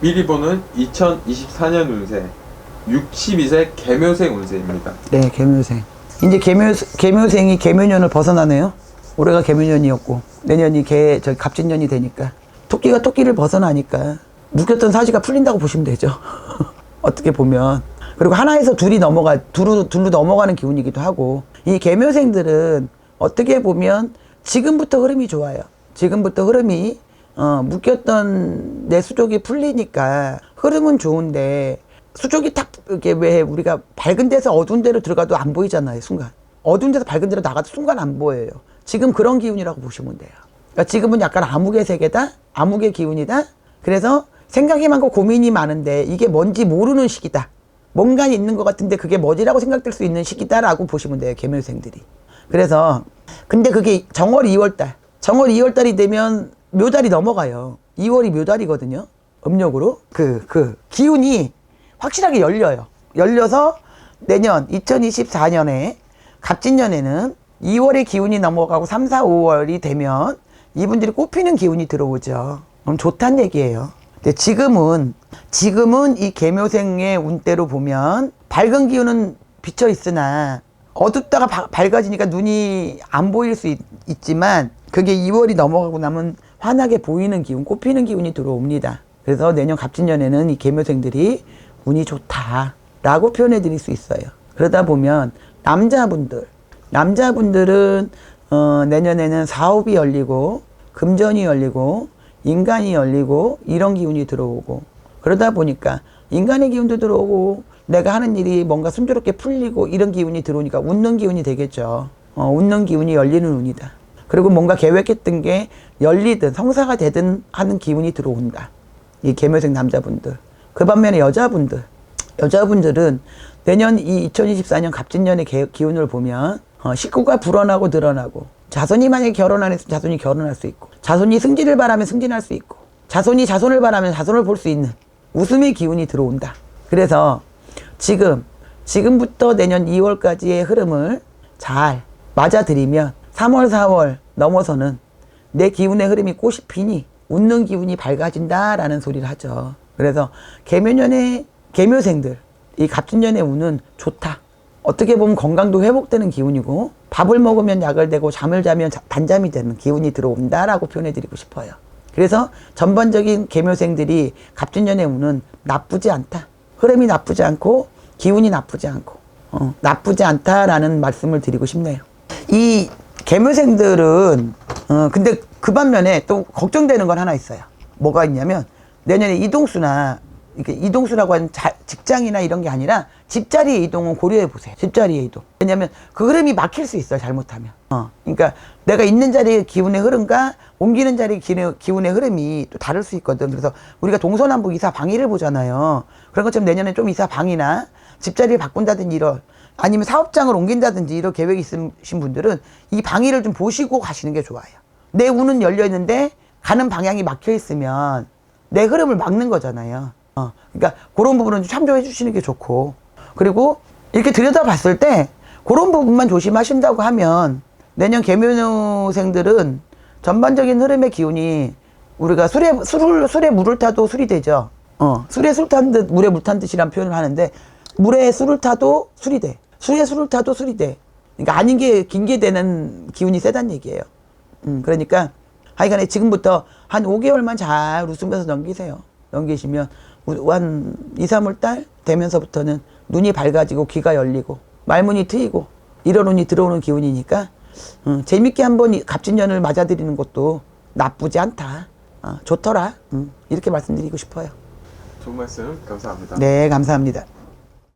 미리 보는 2024년 운세 62세 개묘생 운세입니다. 네, 개묘생. 이제 개묘, 개묘생이 개묘년을 벗어나네요. 올해가 개묘년이었고, 내년이 개, 저 갑진년이 되니까. 토끼가 토끼를 벗어나니까, 묶였던 사지가 풀린다고 보시면 되죠. 어떻게 보면. 그리고 하나에서 둘이 넘어가, 둘로, 둘로 넘어가는 기운이기도 하고, 이 개묘생들은 어떻게 보면 지금부터 흐름이 좋아요. 지금부터 흐름이, 어, 묶였던 내 수족이 풀리니까 흐름은 좋은데, 수족이 탁 이렇게 왜 우리가 밝은 데서 어두운 데로 들어가도 안 보이잖아요 순간. 어두운 데서 밝은 데로 나가도 순간 안 보여요. 지금 그런 기운이라고 보시면 돼요. 그러니까 지금은 약간 암흑의 세계다? 암흑의 기운이다? 그래서 생각이 많고 고민이 많은데 이게 뭔지 모르는 시기다. 뭔가 있는 것 같은데 그게 뭐지라고 생각될 수 있는 시기다라고 보시면 돼요 개묘생들이. 그래서 근데 그게 정월 2월달. 정월 2월달이 되면 묘달이 넘어가요 2월이 묘달이거든요 음력으로 그 그 기운이 확실하게 열려요. 열려서 내년 2024년에 갑진년에는 2월의 기운이 넘어가고 3, 4, 5월이 되면 이분들이 꼽히는 기운이 들어오죠. 그럼 좋다는 얘기예요. 근데 지금은 지금은 이 개묘생의 운대로 보면 밝은 기운은 비쳐 있으나 어둡다가 바- 밝아지니까 눈이 안 보일 수 있, 있지만 그게 2월이 넘어가고 나면 환하게 보이는 기운, 꼽히는 기운이 들어옵니다. 그래서 내년 갑진년에는 이 개묘생들이 운이 좋다라고 표현해 드릴 수 있어요. 그러다 보면 남자분들, 남자분들은 어, 내년에는 사업이 열리고 금전이 열리고 인간이 열리고 이런 기운이 들어오고 그러다 보니까 인간의 기운도 들어오고 내가 하는 일이 뭔가 순조롭게 풀리고 이런 기운이 들어오니까 웃는 기운이 되겠죠. 어, 웃는 기운이 열리는 운이다. 그리고 뭔가 계획했던 게 열리든 성사가 되든 하는 기운이 들어온다. 이 개묘생 남자분들. 그 반면에 여자분들. 여자분들은 내년 이 2024년 갑진년의 개- 기운을 보면 어, 식구가 불어나고 늘어나고 자손이 만약에 결혼 안 했으면 자손이 결혼할 수 있고 자손이 승진을 바라면 승진할 수 있고 자손이 자손을 바라면 자손을 볼 수 있는 웃음의 기운이 들어온다. 그래서 지금 지금부터 내년 2월까지의 흐름을 잘 맞아들이면 3월 4월 넘어서는 내 기운의 흐름이 꽃이 피니 웃는 기운이 밝아진다라는 소리를 하죠. 그래서 개묘년의 개묘생들 이 갑진년의 운은 좋다. 어떻게 보면 건강도 회복되는 기운이고 밥을 먹으면 약을 대고 잠을 자면 자- 단잠이 되는 기운이 들어온다라고 표현해 드리고 싶어요. 그래서 전반적인 개묘생들이 갑진년의 운은 나쁘지 않다. 흐름이 나쁘지 않고 기운이 나쁘지 않고 어, 나쁘지 않다라는 말씀을 드리고 싶네요. 이 개묘생들은 어 근데 그 반면에 또 걱정되는 건 하나 있어요. 뭐가 있냐면 내년에 이동수나 이렇게 이동수라고 하는 자- 직장이나 이런 게 아니라 집자리의 이동은 고려해 보세요. 집자리의 이동. 왜냐하면 그 흐름이 막힐 수 있어요. 잘못하면. 어. 그러니까 내가 있는 자리의 기운의 흐름과 옮기는 자리의 기운의, 흐름이 또 다를 수 있거든. 그래서 우리가 동서남북 이사 방위를 보잖아요. 그런 것처럼 내년에 좀 이사 방이나 집자리를 바꾼다든지 이런 아니면 사업장을 옮긴다든지 이런 계획이 있으신 분들은 이 방위를 좀 보시고 가시는 게 좋아요. 내 운은 열려 있는데 가는 방향이 막혀 있으면 내 흐름을 막는 거잖아요. 어, 그러니까 그런 부분은 좀 참조해 주시는 게 좋고 그리고 이렇게 들여다 봤을 때 그런 부분만 조심하신다고 하면 내년 개묘생들은 전반적인 흐름의 기운이 우리가 술에 술을 술에 물을 타도 술이 되죠. 어, 술에 술 탄 듯 물에 물 탄 듯이란 표현을 하는데 물에 술을 타도 술이 돼. 술에 술을 타도 술이 돼. 그러니까 아닌 게 긴 게 되는 기운이 세단 얘기예요. 음, 그러니까 하여간에 지금부터 한 5개월만 잘 웃으면서 넘기세요. 넘기시면 우- 한 2, 3월 달 되면서부터는 눈이 밝아지고 귀가 열리고 말문이 트이고 이런 운이 들어오는 기운이니까 음, 재밌게 한번 이 갑진년을 맞아들이는 것도 나쁘지 않다. 어, 좋더라. 음, 이렇게 말씀드리고 싶어요. 좋은 말씀 감사합니다. 네, 감사합니다.